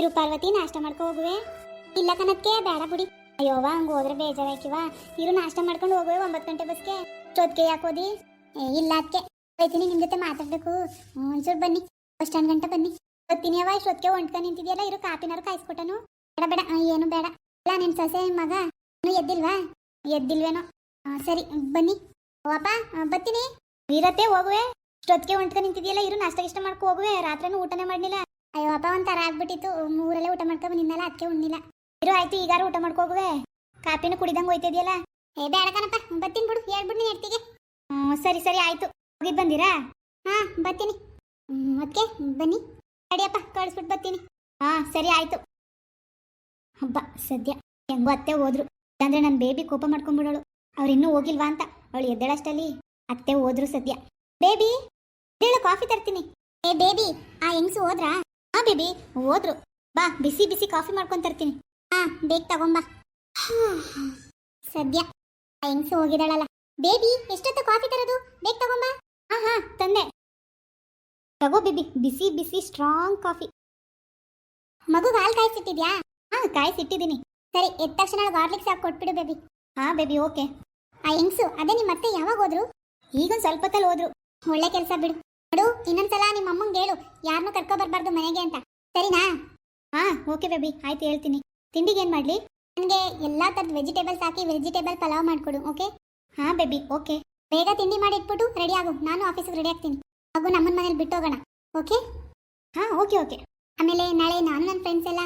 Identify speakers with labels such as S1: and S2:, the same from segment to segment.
S1: ಇರು ಪಾರ್ವತಿ, ನಾಷ್ಟ ಮಾಡ್ಕೊ ಹೋಗುವೆ. ಇಲ್ಲ ಕನಕ್ಕೆ ಬೇಡ ಬಿಡಿ. ಅಯ್ಯೋವ ಹಂಗ ಹೋದ್ರೆ ಬೇಜಾರಾಕಿವ ಇರು, ನಾಷ್ಟ ಮಾಡ್ಕೊಂಡು ಹೋಗುವೆ ಒಂಬತ್ತು ಗಂಟೆ ಬಸ್ಗೆ. ಚೋದ್ಕೆ ಯಾಕೋದಿ ಇಲ್ಲ ಅದಕ್ಕೆ ಹೋಯ್ತೀನಿ ನಿಮ್ಮ ಜೊತೆ ಮಾತಾಡ್ಬೇಕು. ಒಂಚೂರು ಬನ್ನಿ, ಬಸ್ ಸ್ಟ್ಯಾಂಡ್ ಗಂಟೆ ಬನ್ನಿ. ಬರ್ತೀನಿ ಅವ ಇಷ್ಟೊತ್ತಿಗೆ ಹೊಂಟ್ಕೊಂಡು ನಿಂತಿದ್ಯಲ್ಲ, ಇರು, ಕಾಪಿನಾರು ಕಾಯಿಸ್ಕೊಟ್ಟನು. ಬೇಡ ಬೇಡ ಏನು ಬೇಡ. ಇಲ್ಲ ನಿನ್ನ ಸೊಸೆ, ಮಗ, ಇನ್ನೂ ಎದ್ದಿಲ್ವಾ? ಎದ್ದಿಲ್ವೇನೋ. ಸರಿ, ಬನ್ನಿ. ವಾಪ ಬರ್ತೀನಿ. ಇರತ್ತೆ, ಹೋಗುವೆ. ಇಷ್ಟೊತ್ತಿಗೆ ಹೊಂಟ್ಕೊಂಡು ನಿಂತಿದ್ಯಲ್ಲ, ಇರು, ನಾಷ್ಟ ಇಷ್ಟ ಮಾಡ್ಕೊ ಹೋಗುವೆ. ರಾತ್ರಿನೂ ಊಟನೇ ಮಾಡಲಿಲ್ಲ. ಅಯ್ಯೋ ಅಪ್ಪ ಒಂಥರ ಆಗ್ಬಿಟ್ಟಿತ್ತು. ಮೂರಲ್ಲೇ ಊಟ ಮಾಡ್ಕೊಂಡು ನಿನ್ನಲ್ಲ ಅದಕ್ಕೆ ಉಣ್ಣಿಲ್ಲ ಇರೋ, ಆಯ್ತು, ಈಗಾರು ಊಟ ಮಾಡ್ಕೊ ಹೋಗುವೆ ಕಾಪಿನೂ ಕುಡಿದಂಗೆ ಹೋಯ್ತಿದ್ಯಲ್ಲ? ಏ, ಬೇಡ ಕಣಪ್ಪ ಬರ್ತೀನಿ ಬಿಡು ಹೇಳ್ಬಿಡು ನೀನು ಎಡ್ತಿಗೆ ಹ್ಞೂ ಸರಿ ಸರಿ, ಆಯ್ತು. ಹೋಗಿ ಬಂದಿರಾ? ಹಾಂ ಬರ್ತೀನಿ ಅದಕ್ಕೆ ಬನ್ನಿ. ಅಡಿಯಪ್ಪ ಕಳಿಸ್ಬಿಟ್ಟು ಬರ್ತೀನಿ ಹಾಂ, ಸರಿ, ಆಯ್ತು. ಹಬ್ಬ, ಸದ್ಯ. ಹೆಂಗೋ ಅತ್ತೆ ಹೋದ್ರು. ಇಲ್ಲಾಂದ್ರೆ ನನ್ನ ಬೇಬಿ ಕೋಪ ಮಾಡ್ಕೊಂಡ್ಬಿಡೋಳು. ಅವ್ರು ಇನ್ನೂ ಹೋಗಿಲ್ವಾ ಅಂತ. ಅವಳು ಎದ್ದಳಷ್ಟಲ್ಲಿ ಅತ್ತೆ ಹೋದ್ರು ಸದ್ಯ. ಬೇಬಿ, ಹೇಳು, ಕಾಫಿ ತರ್ತೀನಿ. ಏ, ಬೇಬಿ, ಆ ಹೆಂಗ್ಸು ಹೋದ್ರಾ? ಹಾ, ಬೇಬಿ, ಹೋದ್ರು. ಬಾ, ಬಿಸಿ ಬಿಸಿ ಕಾಫಿ ಮಾಡ್ಕೊಂಡ್ ತರ್ತೀನಿ. ಹಾ, ಬೇಗ ತಗೊಂಬಾ ಸದ್ಯ. ಆ ಹೆಂಗ್ಸು ಹೋಗಿದಾಳಲ್ಲ ಬೇಬಿ, ಎಷ್ಟೊತ್ತು ಕಾಫಿ ತರೋದು? ಬೇಗ ತಗೊಂಬಾ ಹಾ ಹಾ, ತಂದೆ. ತಗೋ, ಬೇಬಿ, ಬಿಸಿ ಬಿಸಿ ಸ್ಟ್ರಾಂಗ್ ಕಾಫಿ. ಮಗು ಹಾಲು ಕಾಯಿಸಿಟ್ಟಿದ್ಯಾ? ಹಾ, ಕಾಯಿಸಿಟ್ಟಿದ್ದೀನಿ. ಸರಿ, ಎದ್ದ ತಕ್ಷಣ ಗಾರ್ಲಿಕ್ ಸಾಕು ಕೊಟ್ಬಿಡು, ಬೇಬಿ. ಹಾ, ಬೇಬಿ, ಓಕೆ. ಆ ಹೆಂಗ್ಸು, ಅದೇ ನಿಮ್ಮ ಮತ್ತೆ ಯಾವಾಗ ಹೋದ್ರು? ಈಗ ಸ್ವಲ್ಪ ಹೊತ್ತಲ್ಲಿ ಹೋದ್ರು. ಒಳ್ಳೆ ಕೆಲಸ ಬಿಡು. ನೋಡು, ಇನ್ನೊಂದ್ಸಲ ನಿಮ್ಮ ಅಮ್ಮಂಗೆ ಹೇಳು. ಯಾರನ್ನೂ ಕರ್ಕೊ ಬರ್ಬಾರ್ದು ಮನೆಗೆ ಅಂತ. ಸರಿನಾ? ಹಾ ಓಕೆ ಬೇಬಿ ಆಯ್ತು, ಹೇಳ್ತೀನಿ. ತಿಂಡಿಗೆ ಏನು ಮಾಡಲಿ? ನನಗೆ ಎಲ್ಲ ಥರದ ವೆಜಿಟೇಬಲ್ಸ್ ಹಾಕಿ ವೆಜಿಟೇಬಲ್ ಪಲಾವ್ ಮಾಡಿಕೊಡು ಓಕೆ ಹಾ ಬೇಬಿ ಓಕೆ ಬೇಗ ತಿಂಡಿ ಮಾಡಿ ಇಟ್ಬಿಟ್ಟು ರೆಡಿ ಆಗು. ನಾನು ಆಫೀಸಿಗೆ ರೆಡಿ ಆಗ್ತೀನಿ. ಹಾಗೂ ನಮ್ಮನ ಮನೇಲಿ ಬಿಟ್ಟು ಹೋಗೋಣ ಓಕೆ ಹಾ ಓಕೆ ಓಕೆ ಆಮೇಲೆ ನಾಳೆ ನಾನು ನನ್ನ ಫ್ರೆಂಡ್ಸ್ ಎಲ್ಲ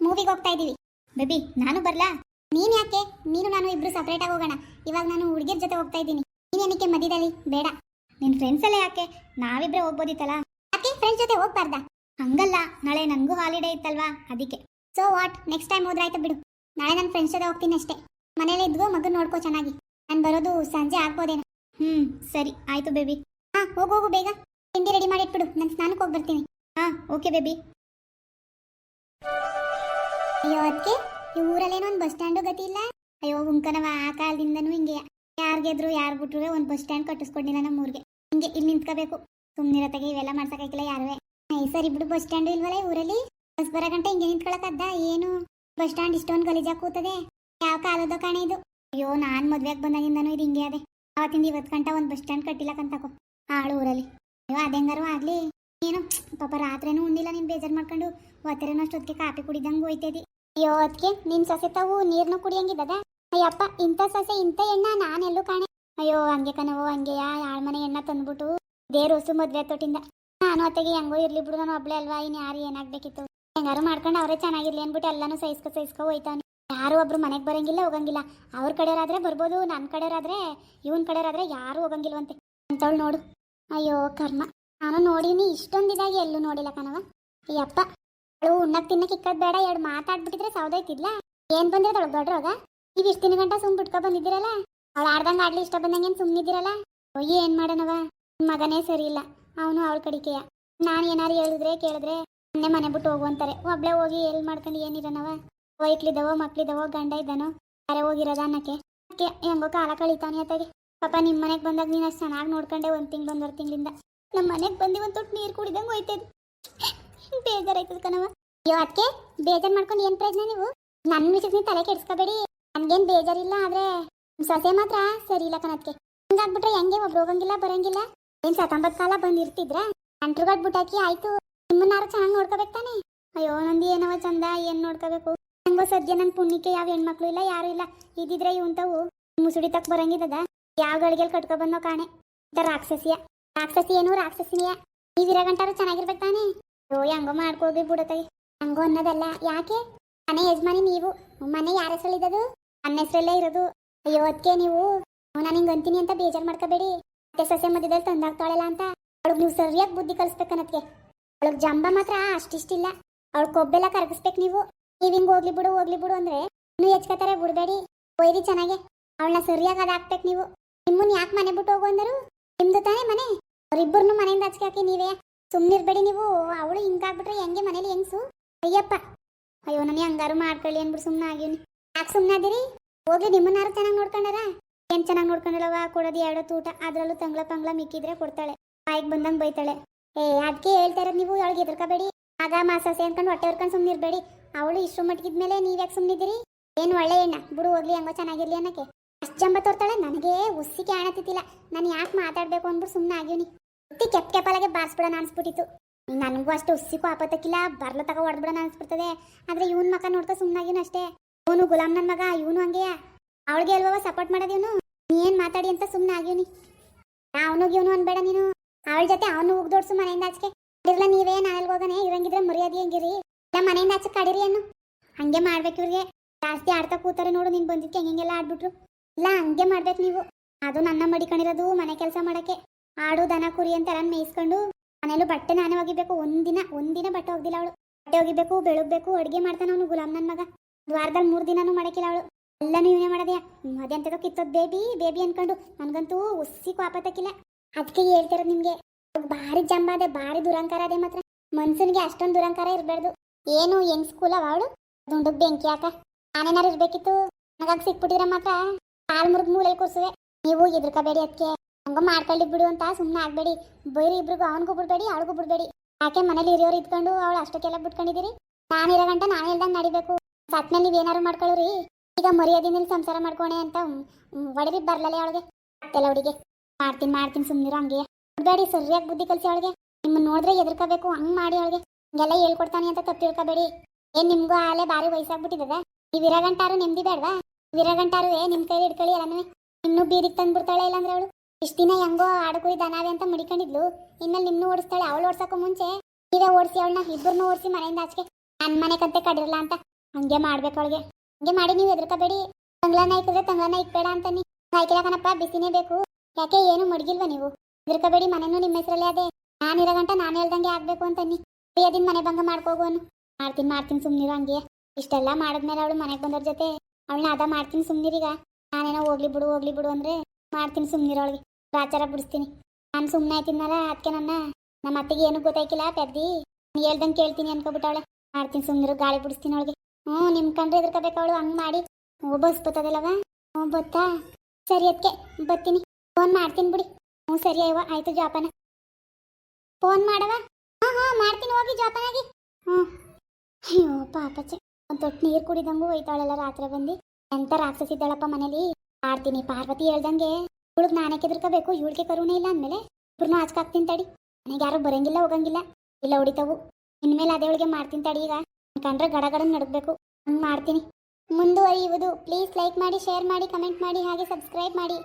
S1: ಮೂವಿಗೆ ಹೋಗ್ತಾ ಇದ್ದೀವಿ ಬೇಬಿ ನಾನು ಬರಲಾ? ನೀನು ಯಾಕೆ? ನೀನು, ನಾನು ಇಬ್ರು ಸಪ್ರೇಟಾಗಿ ಹೋಗೋಣ. ಇವಾಗ ನಾನು ಹುಡುಗಿಯರ ಜೊತೆ ಹೋಗ್ತಾ ಇದ್ದೀನಿ. ನೀನೇನಕ್ಕೆ ಮಧ್ಯದಲ್ಲಿ? ಬೇಡ. ನಿನ್ನ ಫ್ರೆಂಡ್ಸ್ ಎಲ್ಲ ಯಾಕೆ? ನಾವಿಬ್ಬರೇ ಹೋಗ್ಬೋದಿತ್ತಲ್ಲ ಫ್ರೆಂಡ್ಸ್ ಜೊತೆ ಹೋಗ್ಬಾರ್ದ? ಹಂಗಲ್ಲ, ನಾಳೆ ನನಗೂ ಹಾಲಿಡೇ ಇತ್ತಲ್ವಾ, ಅದಕ್ಕೆ. ಸೊ ವಾಟ್ ನೆಕ್ಸ್ಟ್ ಟೈಮ್ ಹೋದ್ರೆ ಆಯ್ತು ಬಿಡು. ನಾಳೆ ನನ್ನ ಫ್ರೆಂಡ್ಸ್ ಜೊತೆ ಹೋಗ್ತೀನಿ ಅಷ್ಟೇ. ಮನೇಲಿ ಇದ್ಗೋ ಮಗು ನೋಡ್ಕೋ ಚೆನ್ನಾಗಿ. ನಾನು ಬರೋದು ಸಂಜೆ ಆಗ್ಬೋದೇನೋ. ಹ್ಮ್, ಸರಿ, ಆಯ್ತು ಬೇಬಿ ಹಾ, ಹೋಗು ಬೇಗ. ತಿಂಡಿ ರೆಡಿ ಮಾಡಿ ಇಟ್ಬಿಡು ನಾನು ಸ್ನಾನಕ್ಕೆ ಹೋಗಿ ಬರ್ತೀನಿ ಹಾ ಓಕೆ ಬೇಬಿ ಅಯ್ಯೋ ಅದಕ್ಕೆ ಈ ಊರಲ್ಲೇನೋ ಒಂದು ಬಸ್ ಸ್ಟ್ಯಾಂಡು ಗತಿ ಇಲ್ಲ? ಅಯ್ಯೋ, ಉಂಕನವ ಆ ಕಾಲದಿಂದನೂ ಹಿಂಗೆ ಯಾರಿಗೆದ್ರು, ಯಾರು ಬಿಟ್ರು ಒಂದು ಬಸ್ ಸ್ಟ್ಯಾಂಡ್ ಕಟ್ಟಿಸ್ಕೊಂಡಿಲ್ಲ ನಮ್ಮ ಊರಿಗೆ ಹಿಂಗೆ ಇಲ್ಲಿ ನಿಂತ್ಕೋಬೇಕು. ಸುಮ್ಮನಿರತ್ತಾಗೆ ಇವೆಲ್ಲ ಮಾಡ್ಸಕ್ಕಾಗಿಲ್ಲ ಯಾರುವೆ. ಈ ಸರಿ ಬಸ್ ಸ್ಟ್ಯಾಂಡ್ ಇಲ್ವಲ್ಲ ಊರಲ್ಲಿ? ಬಸ್ ಬರೋ ಗಂಟೆ ಹಿಂಗೆ ನಿಂತ್ಕೊಳಕದ್ದ ಏನು? ಬಸ್ ಸ್ಟ್ಯಾಂಡ್ ಇಷ್ಟೊಂದು ಗಲೀಜಾಗ ಕೂತದೆ? ಯಾವ ಕಾಲದ ಕಾಣೆ ಇದು. ಅಯ್ಯೋ, ನಾನ್ ಮದ್ವೆಗೆ ಬಂದಾಗಿಂದನೂ ಇದು ಹಿಂಗೆ ಅದೇ. ಅವತ್ತಿಂದ ಇವತ್ತು ಗಂಟ ಒಂದು ಬಸ್ ಸ್ಟ್ಯಾಂಡ್ ಕಟ್ಟಿಲ್ಲಕಂತಕೋ ಆಳು ಊರಲ್ಲಿ. ಅಯ್ಯೋ, ಅದೆಂಗಾರು ಆಗ್ಲಿ? ಏನು? ಪಾಪ ರಾತ್ರಿನೂ ಉಂಡಿಲ್ಲ ನಿಮ್ ಬೇಜಾರ್ ಮಾಡ್ಕೊಂಡು. ಒತ್ತರೇನೋ ಅಷ್ಟೊತ್ತಿಗೆ ಕಾಫಿ ಕುಡಿದಂಗೆ ಹೋಯ್ತದಿ. ಅಯ್ಯೋ ಅದಕ್ಕೆ ನಿನ್ ಸೊಸೆ ತಾವು ನೀರ್ನು ಕುಡಿಯಂಗಿದ್ದದ? ಅಯ್ಯಪ್ಪ, ಇಂಥ ಸೊಸೆ, ಇಂಥ ಎಣ್ಣ ನಾನೆಲ್ಲೂ ಕಾಣೆ. ಅಯ್ಯೋ, ಹಂಗೆ ಕಣವೋ ಹಂಗೆಯಾ? ಯಾಳ್ ಮನೆ ಎಣ್ಣ ತಂದ್ಬಿಟ್ಟು ದೇವ್ರ ಹೊಸ ಮದ್ವೆ ತೊಟ್ಟಿಂದ. ನಾನು ಅತ್ತೆಗೆ ಹೆಂಗೋ ಇರ್ಲಿ ಬಿಡು, ನಾನು ಒಬ್ಳೆ ಅಲ್ವಾ? ಇನ್ ಯಾರು ಏನಾಗ್ಬೇಕಿತ್ತು ಹೆಂಗಾರು ಮಾಡ್ಕೊಂಡು ಅವರೇ ಚೆನ್ನಾಗಿರ್ಲಿ ಅನ್ಬಿಟ್ಟು ಎಲ್ಲಾನು ಸಹಿಸ್ಕೊ ಸಹಿಸ್ಕೊ ಹೋಯ್ತಾನೆ ಯಾರು ಒಬ್ರು ಮನೆಗೆ ಬರಂಗಿಲ್ಲ, ಹೋಗಂಗಿಲ್ಲ. ಅವ್ರ ಕಡೆಯವರಾದ್ರೆ ಬರ್ಬೋದು ನನ್ನ ಕಡೆಯವರಾದ್ರೆ, ಇವನ್ ಕಡೆಯವರಾದ್ರೆ ಯಾರು ಹೋಗಂಗಿಲ್ವಂತೆ. ಅಂತವಳು ನೋಡು. ಅಯ್ಯೋ, ಕರ್ಮ. ನಾನು ನೋಡಿನಿ ಇಷ್ಟೊಂದಿದಾಗಿ ಎಲ್ಲೂ ನೋಡಿಲ್ಲ ಕಣವ ಅಯ್ಯಪ್ಪ. ಅವಳು ಉಣ್ಣಕ್ ತಿನ್ನಕ್ ಇಕ್ಕದ್ ಬೇಡ, ಎರಡು ಮಾತಾಡ್ಬಿಟ್ಟಿದ್ರೆ ಸೌದೈತಿದ್ಲ ಏನ್ ಬಂದಿರೋದೊಳಗೆ ದೊಡ್ಡರೋಗ ನೀವು ಇಷ್ಟು ದಿನ ಗಂಟ ಸುಮ್ ಬಿಟ್ಕೊ ಬಂದಿದ್ದೀರಲ್ಲ? ಅವಳು ಆಡ್ದಂಗೆ ಆಡ್ಲಿ, ಇಷ್ಟ ಬಂದಂಗೇನ್ ಸುಮ್ನಿದ್ದೀರಲ್ಲ? ಸುಮ್ಮನಿದ್ದೀರಲ್ಲ ಏನ್ ಮಾಡೋಣವ ಮಗನೇ ಸರಿ ಇಲ್ಲ. ಅವನು ಅವಳ ಕಡಿಕೆಯ. ನಾನು ಏನಾರು ಹೇಳಿದ್ರೆ ಕೇಳಿದ್ರೆ ಮೊನ್ನೆ ಮನೆ ಬಿಟ್ಟು ಹೋಗುವಂತಾರೆ ಒಬ್ಳೆ ಹೋಗಿ ಎಲ್ಲಿ ಮಾಡ್ಕೊಂಡು ಏನಿರನವ ವೈಕ್ಲಿದವೋ ಮಕ್ಳಿದವೋ ಗಂಡ ಇದ್ದಾನೋ? ಯಾರೇ ಹೋಗಿರೋದ ಅನ್ನಕ್ಕೆ? ಅದಕ್ಕೆ ಹೆಂಗೋ ಕಾಲ ಕಳೀತಾನೆ ಅತ್ತಾಗೆ. ಪಾಪ ನಿಮ್ಮ ಮನೆಗೆ ಬಂದಾಗ ನೀನು ಅಷ್ಟು ಚೆನ್ನಾಗಿ ನೋಡ್ಕೊಂಡೆ ಒಂದು ತಿಂಗಳು ಒಂದೂವರೆ ತಿಂಗಳಿಂದ. ನಮ್ಮ ಮನೆಗೆ ಬಂದು ಒಂದು ತೊಟ್ಟು ನೀರು ಕುಡಿದಂಗೆ ಹೋಯ್ತದೆ. ಬೇಜಾರಾಯ್ತದ ಕಣವ ಅಯ್ಯೋ ಅದಕ್ಕೆ ಬೇಜಾರು ಮಾಡ್ಕೊಂಡು ಏನು ಪ್ರಯೋಜನ ನೀವು? ನನ್ನ ವಿಷಯಕ್ಕೆ ನೀವು ತಲೆ ಕೆಡಿಸ್ಕೋಬೇಡಿ. ಬೇಜಾರ್ ಬೇಜಾರಿಲ್ಲ, ಆದ್ರೆ ಸೊಸೆ ಮಾತ್ರ ಸರಿ ಇಲ್ಲ ಕಣದಕ್ಕೆ ಹಂಗಾಗ್ಬಿಟ್ರೆ ಹೆಂಗೆ ಒಬ್ರು ಹೋಗಂಗಿಲ್ಲ, ಬರಂಗಿಲ್ಲ? ಏನ್ ಸತಂಬತ್ ಕಾಲ ಬಂದಿರ್ತಿದ್ರ ಅಂಟ್ರುಗಡ್ ಬುಟಾಕಿ ಆಯ್ತು. ನಿಮ್ಮನ್ನಾರ ಚೆನ್ನಾಗಿ ನೋಡ್ಕೋಬೇಕು ತಾನೆ. ಅಯ್ಯೋ, ನಂದಿ ಏನವ ಚಂದ, ಏನ್ ನೋಡ್ಕೋಬೇಕು? ಹಂಗೋ ಸದ್ಯ ನನ್ ಪುಣ್ಯಕ್ಕೆ ಯಾವ ಹೆಣ್ಮಕ್ಳು ಇಲ್ಲ, ಯಾರು ಇಲ್ಲ. ಇದಿದ್ರೆ ಇವಂತವು ಮುಸುಡಿ ತಕ್ ಬರಂಗಿದದ. ಯಾವ ಗಳಿಗೆಲ್ ಕಟ್ಕೊ ಬಂದೋ ಕಾಣೆ. ರಾಕ್ಷಸಿಯ. ರಾಕ್ಷಸಿ ಏನು, ರಾಕ್ಷಸಿನಿಯ. ನೀವಿರೋ ಗಂಟಾರು ಚೆನ್ನಾಗಿರ್ಬೇಕು ತಾನೆ. ಅಯ್ಯೋ, ಹೆಂಗೋ ಮಾಡ್ಕೋಗಿ ಬಿಡತ್ತಾಗಿ ಹಂಗೋ ಅನ್ನೋದಲ್ಲ. ಯಾಕೆ? ಮನೆ ಯಜಮಾನಿ ನೀವು. ಮನೆ ಯಾರ ಹೆಸರಲ್ಲಿದ್ದದು? ಅನ್ನ ಹೆಸರಲ್ಲೇ ಇರೋದು. ಅಯ್ಯೋ ಅದಕ್ಕೆ ನೀವು. ನಾನು ಹಿಂಗೆ ಅಂತೀನಿ ಅಂತ ಬೇಜಾರು ಮಾಡ್ಕೋಬೇಡಿ. ಸೊಸೆ ಮಧ್ಯದಲ್ಲಿ ತಂದಾಗ್ತಾಳಲ್ಲ ಅಂತ? ಅವಳಿಗೆ ನೀವು ಸರಿಯಾಗಿ ಬುದ್ಧಿ ಕಲಿಸ್ಬೇಕನ್ನತ್ಗೆ ಅವಳಿಗೆ ಜಂಬ ಮಾತ್ರ ಅಷ್ಟಿಷ್ಟಿಲ್ಲ. ಅವಳ ಕೊಬ್ಬೆಲ್ಲ ಕರಗಿಸ್ಬೇಕು ನೀವು. ನೀವು ಹಿಂಗೆ ಹೋಗ್ಲಿ ಬಿಡು ಹೋಗ್ಲಿ ಬಿಡು ಅಂದ್ರೆ ಇನ್ನೂ ಹೆಚ್ಕೋತಾರೆ, ಬಿಡಬೇಡಿ. ಒಯ್ರಿ ಚೆನ್ನಾಗೆ. ಅವಳನ್ನ ಸರಿಯಾಗಿ ಅದು ಹಾಕ್ಬೇಕು ನೀವು. ನಿಮ್ಮನ್ನ ಯಾಕೆ ಮನೆ ಬಿಟ್ಟು ಹೋಗು ಅಂದರು? ನಿಮ್ದು ತಾನೇ ಮನೆ? ಅವರಿಬ್ಬರನ್ನು ಮನೆಯಿಂದ ಹಚ್ಕೆ ನೀವೇ. ಸುಮ್ಮನಿರ್ಬೇಡಿ ನೀವು. ಅವಳು ಹಿಂಗಾಗ್ಬಿಟ್ರೆ ಹೆಂಗೆ ಮನೇಲಿ ಹೆಂಗ್ಸು? ಅಯ್ಯಪ್ಪ. ಅಯ್ಯೋ, ನನಗೆ ಹಂಗಾರು ಮಾಡ್ಕೊಳ್ಳಿ ಅಂದ್ಬಿಟ್ಟು ಸುಮ್ಮನೆ ಆಗಿವ್ನಿ ಯಾಕೆ ಸುಮ್ಮನೆ ಅದಿರಿ ಹೋಗ್ಲಿ ನಿಮ್ಮನ್ನಾರು ಚೆನ್ನಾಗಿ ನೋಡ್ಕೊಂಡಾರ? ಏನ್ ಚೆನ್ನಾಗಿ ನೋಡ್ಕೊಂಡಿಲ್ಲವ? ಕೊಡೋದು ಎರಡು ತೂಟ. ಅದ್ರಲ್ಲೂ ತಂಗ್ಳ ಪಂಗ್ಳ ಮಿಕ್ಕಿದ್ರೆ ಕೊಡ್ತಾಳೆ. ಬಾಯಿಗೆ ಬಂದಂಗೆ ಬೈತಾಳೆ. ಏ ಅದಕ್ಕೆ ಹೇಳ್ತಾ ಇರೋದು ನೀವು? ಅವಳಿಗೆ ಎದುರ್ಕೋಬೇಡಿ ಆಗ ಮಾಸಸೆ ಅನ್ಕೊಂಡು ಹೊಟ್ಟೆ ಹೊರ್ಕೊಂಡು ಸುಮ್ಮನಿರ್ಬೇಡಿ ಅವಳು ಇಷ್ಟು ಮಟ್ಟಿಗಿದ್ಮೇಲೆ ನೀವ್ಯಾಕೆ ಸುಮ್ಮನಿದ್ದೀರಿ ಏನು ಒಳ್ಳೆ ಎಣ್ಣ ಬಿಡು ಹೋಗ್ಲಿ, ಹಂಗೋ ಚೆನ್ನಾಗಿರ್ಲಿ ಅನ್ನಕ್ಕೆ. ಅಷ್ಟು ಜಂಬ ತೋರ್ತಾಳೆ. ನನಗೆ ಉಸ್ಸಿಗೆ ಆಣತಿತ್ತಿಲ್ಲ ನಾನು ಯಾಕೆ ಮಾತಾಡಬೇಕು ಅಂದ್ಬಿಟ್ಟು ಸುಮ್ಮನೆ ಆಗ್ಯೂನಿ ಉತ್ತಿ ಕೆಪ್ ಕೆಪ್ಪಲಾಗೆ ಬಾರಿಸ್ಬಿಡೋಣ ಅನ್ಸ್ಬಿಟ್ಟಿತ್ತು. ನನಗೂ ಅಷ್ಟು ಉಸ್ಸಿಗೂ ಆಪತ್ತಕ್ಕಿಲ್ಲ ಬರ್ಲ ತಗೋ ಹೊಡೆದ್ಬಿಡೋಣ ಅನ್ಸ್ಬಿಡ್ತದೆ. ಆದ್ರೆ ಇವನ್ ಮಕ ನೋಡ್ತಾ ಸುಮ್ಮನಾಗಿನ ಅಷ್ಟೇ. ಅವನು ಗುಲಾಮ್ ನನ್ನ ಮಗ, ಇವನು ಹಂಗೆಯ? ಅವಳಿಗೆ ಅಲ್ವವ ಸಪೋರ್ಟ್ ಇವನು ಏನ್ ಮಾತಾಡಿ ಅಂತ ಸುಮ್ಮನೆ ಆಗೀನಿ ಅವನು ಇವನು ಅನ್ಬೇಡ ನೀನು. ಅವಳ ಜೊತೆ ಅವನು ಉಗ್ದೋಡ್ಸು ಮನೆಯಿಂದ ಆಚೆಗೆ. ಇರ್ಲ ನೀವೇ ನಾಳೆ ಹೋಗನೆ ಇರಂಗಿದ್ರೆ ಮರ್ಯಾದೆ ಹೆಂಗಿರಿ? ಇಲ್ಲ, ಮನೆಯಿಂದ ಆಚೆ ಕಡಿರಿ ಅನ್ನು. ಹಂಗೆ ಮಾಡ್ಬೇಕು ಇವ್ರಿಗೆ. ಜಾಸ್ತಿ ಆಡ್ತಾ ಕೂತಾರೆ ನೋಡು ನೀನು ಬಂದಿದ್ಕೆ ಹೆಂಗೆಲ್ಲ ಆಡ್ಬಿಟ್ರು. ಇಲ್ಲ, ಹಂಗೆ ಮಾಡ್ಬೇಕು ನೀವು. ಅದು ನನ್ನ ಮಡಿಕೊಂಡಿರೋದು ಮನೆ ಕೆಲಸ ಮಾಡಕ್ಕೆ. ಆಡು, ದನ, ಕುರಿ ಅಂತ ಅರನ್ ಮೇಯಿಸ್ಕೊಂಡು ಮನೇಲೂ ಬಟ್ಟೆ ನಾನೇ ಒಗಿಬೇಕು. ಒಂದಿನ ಒಂದಿನ ಬಟ್ಟೆ ಒಗ್ದಿಲ್ಲ ಅವಳು. ಬಟ್ಟೆ ಒಗಿಬೇಕು, ಬೆಳಗ್ಬೇಕು, ಅಡುಗೆ ಮಾಡ್ತಾನೆ ಅವನು ಗುಲಾಮ್ ನನ್ನ ಮಗ. ವಾರದಲ್ಲಿ ಮೂರು ದಿನನೂ ಮಾಡಕ್ಕಿಲ್ಲ ಅವಳು. ಎಲ್ಲನೂ ನೀವೇ ಮಾಡದೆ? ಅಂತ ಕಿತ್ತೋದ್ ಬೇಬಿ ಬೇಬಿ ಅನ್ಕೊಂಡು ನನ್ಗಂತೂ ಉಸ್ಸಿ ಕಾಪತ್ತಕ್ಕಿಲ್ಲ ಅದಕ್ಕೆ ಹೇಳ್ತಿರೋದು ನಿಮ್ಗೆ. ಭಾರಿ ಜಂಬ ಅದೆ, ಭಾರಿ ದುರಂಕಾರ ಅದೇ ಮಾತ್ರ. ಮನ್ಸನ್ಗೆ ಅಷ್ಟೊಂದು ದುರಂಕಾರ ಇರಬಾರ್ದು. ಏನು, ಹೆಂಗ್ ಸ್ಕೂಲ್ ಅವ ಅವಳು? ದುಂಡು ಬೆಂಕಿ ಹಾಕ. ನಾನೇನಾರು ಇರ್ಬೇಕಿತ್ತು? ನನಗಾಗ ಸಿಕ್ಬಿಟ್ಟಿದ್ರೆ ಮಾತ್ರ ಕಾಲ್ ಮುರಿದ್ ಮೂಲೆ ಕೂರ್ಸುವೆ. ನೀವು ಎದ್ರಕಬೇಡಿ ಅದಕ್ಕೆ ಹಂಗ ಮಾಡ್ಕೊಳ್ಳಿ ಬಿಡು ಅಂತ ಸುಮ್ಮನೆ ಆಗ್ಬೇಡಿ. ಬೈರಿ ಇಬ್ರಿಗೂ ಅವನಿಗೂ ಬಿಡ್ಬೇಡಿ, ಅವಳಿಗೂ ಬಿಡ್ಬೇಡಿ. ಯಾಕೆ ಮನೇಲಿ ಹಿರಿಯವ್ರು ಇದ್ಕೊಂಡು ಅವಳು ಅಷ್ಟಕ್ಕೆಲ್ಲ ಬಿಟ್ಕೊಂಡಿದ್ದೀರಿ? ಇರೋ ಗಂಟ ನಾನು ಇಲ್ದಂಗೆ ನಡಿಬೇಕು. ಸತ್ಮೇಲೆ ನೀವು ಏನಾರು ಮಾಡ್ಕೊಳ್ಳ್ರಿ. ಈಗ ಮರ್ಯಾದಿನಲ್ಲಿ ಸಂಸಾರ ಮಾಡ್ಕೊಣೆ ಅಂತ ಒಡವಿ ಬರ್ಲಲ್ಲ ಅವಳಿಗೆ. ಅತ್ತೆಲ್ಲ ಅವಳಿಗೆ. ಮಾಡ್ತೀನಿ ಮಾಡ್ತೀನಿ ಸುಮ್ಮನಿರೋ ಹಂಗೆ. ಬೇಡಿ, ಸರಿಯಾಗಿ ಬುದ್ಧಿ ಕಲಿಸಿ ಅವಳಿಗೆ. ನಿಮ್ಮನ್ನ ನೋಡಿದ್ರೆ ಎದುರ್ಕೋಬೇಕು ಹಂಗ್ ಮಾಡಿ ಅವಳಿಗೆ. ಹಿಂಗೆಲ್ಲ ಹೇಳ್ಕೊಡ್ತಾನೆ ಅಂತ ತಪ್ಪು ತಿಳ್ಕೊಬೇಡಿ ಏನ್ ನಿಮ್ಗೂ ಆಲೆ ಬಾರಿ ವಯಸ್ಸಾಗ್ಬಿಟ್ಟಿದೆ ಈ ಇರಗಂಟಾರು ನೆಮ್ಮದಿ ಬೇಡವಾ? ವಿರಗಂಟಾರು ನಿಮ್ ಕೈ ಹಿಡ್ಕೊಳ್ಳಿ ಎಲ್ಲನೂ ಇನ್ನೂ ಬೀದಿಗೆ ತಂದ್ಬಿಡ್ತಾಳೆ ಇಲ್ಲಾಂದ್ರೆ ಅವಳು? ಇಷ್ಟ ದಿನ ಹೆಂಗೋ ಆಡುಕುರಿ ದನಾವೆ ಅಂತ ಮಡಿಕೊಂಡಿದ್ಲು. ಇನ್ಮೇಲೆ ನಿಮ್ನು ಓಡಿಸ್ತಾಳೆ, ಅವಳು ಓಡ್ಸಕ್ಕೂ ಮುಂಚೆ. ನೀವೇ ಓಡಿಸಿ ಅವಳನ್ನ ಇಬ್ಬರನ್ನೂ ಓಡಿಸಿ ಮನೆಯಿಂದ ಆಚೆಗೆ. ನನ್ನ ಮನೆ ಕಂತೆ ಕಡಿರಲ್ಲ ಅಂತ. ಹಂಗೆ ಮಾಡ್ಬೇಕು ಅವಳಿಗೆ. ಹಂಗೆ ಮಾಡಿ ನೀವು ಎದ್ರಕಬೇಡಿ ತಂಗ್ಲನ ತಂಗ್ಲಾ ತಂಗ್ಲನ ಬೇಡ ಅಂತಾನೆ ನೀ ಬಿಸಿನೇ ಬೇಕು. ಯಾಕೆ ಏನು ಮಡಗಿಲ್ವ ನೀವು? ಎದ್ರಕಬೇಡಿ ಮನೆನೂ ನಿಮ್ಮ ಹೆಸರಲ್ಲೇ ಅದೇ. ನಾನಿರೋ ಗಂಟ ನಾನು ಹೇಳ್ದಂಗೆ ಆಗ್ಬೇಕು ನೀ ಪ್ರಿಯದಿನ ಮನೆ ಭಂಗ ಮಾಡ್ಕೋಗು ಅನ್ನು. ಮಾಡ್ತೀನಿ ಮಾಡ್ತೀನಿ ಸುಮ್ನಿರು ಹಂಗೆ. ಇಷ್ಟೆಲ್ಲ ಮಾಡಿದ್ಮೇಲೆ ಅವಳು ಮನೆಗೆ ಬಂದವ್ರ ಜೊತೆ. ಅವಳನ್ನ ಅದ ಮಾಡ್ತೀನಿ ಸುಮ್ನಿರೀಗ ನಾನೇನೋ ಹೋಗ್ಲಿ ಬಿಡು ಹೋಗ್ಲಿ ಬಿಡು ಅಂದ್ರೆ ಮಾಡ್ತೀನಿ ಸುಮ್ನಿರು ಅವಳಿಗೆ. ಆಚಾರ ಬಿಡಿಸ್ತೀನಿ. ನಾನು ಸುಮ್ಮನೆ ಆಯ್ತಿದ್ನಲ್ಲ ಅದಕ್ಕೆ ನನ್ನ. ನಮ್ಮ ಅತ್ತಿಗೆ ಏನು ಗೊತ್ತಾಯ್ಕಿಲ್ಲ ಪೆದ್ದಿ ನೀ ಹೇಳ್ದಂಗೆ ಕೇಳ್ತೀನಿ ಅನ್ಕೊಬಿಟ್ಟವಳೆ. ಮಾಡ್ತೀನಿ ಸುಮ್ನಿರು, ಗಾಳಿ ಬಿಡಿಸ್ತೀನಿ ಅವಳಿಗೆ. ಹ್ಞೂ ನಿಮ್ಮ ಕಂಡ್ರೆ ಎದುರ್ಕೋಬೇಕು ಅವಳು. ಹಂಗೆ ಮಾಡಿ ಓ ಬಸ್ ಬರ್ತದಲ್ಲವ ಹ್ಞೂ, ಬತ್ತಾ? ಸರಿ ಅದಕ್ಕೆ ಬರ್ತೀನಿ ಫೋನ್ ಮಾಡ್ತೀನಿ ಬಿಡಿ. ಹ್ಞೂ, ಸರಿ ಅಯ್ಯವ ಆಯಿತು, ಜಾಪನ. ಫೋನ್ ಮಾಡವ? ಹಾಂ ಹಾಂ ಮಾಡ್ತೀನಿ. ಹೋಗಿ, ಜಾಪನಾಗಿ. ಹ್ಞೂ. ಅಯ್ಯೋ ಪಾಪಚ್ಚೆ ಒಂದು ತೊಟ್ಟು ನೀರು ಕುಡಿದಂಗೂ ಹೋಯ್ತಾಳೆಲ್ಲ ರಾತ್ರಿ ಬಂದು. ಎಂತ ರಾಕ್ಷಸ ಇದ್ದಾಳಪ್ಪ ಮನೇಲಿ? ಮಾಡ್ತೀನಿ ಪಾರ್ವತಿ ಹೇಳ್ದಂಗೆ ಇವಳಿಗೆ ನಾನೇ ಕೆದರ್ಕೋಬೇಕು. ಇವಳಿಗೆ ಕರುಣೆ ಇಲ್ಲ ಅಂದಮೇಲೆ ಇಬ್ಬರನ್ನ ಆಚ್ಕಾಕ್ತೀನಿ ತಡಿ. ನನಗೆ ಯಾರು ಬರಂಗಿಲ್ಲ, ಹೋಗಂಗಿಲ್ಲ. ಇಲ್ಲ, ಹೊಡಿತಾವು. ಇನ್ಮೇಲೆ ಅದೇ ಅವಳಿಗೆ ಮಾಡ್ತೀನಿ ತಡಿ ಈಗ. ಕಂಡ್ರೆ ಗಡಗಡ ನಡಗಬೇಕು ಹಂಗೆ ಮಾಡ್ತೀನಿ. ಮುಂದುವರಿಯುವುದು. ಪ್ಲೀಸ್ ಲೈಕ್ ಮಾಡಿ ಶೇರ್ ಮಾಡಿ ಕಮೆಂಟ್ ಮಾಡಿ, ಹಾಗೆ ಸಬ್ಸ್ಕ್ರೈಬ್ ಮಾಡಿ.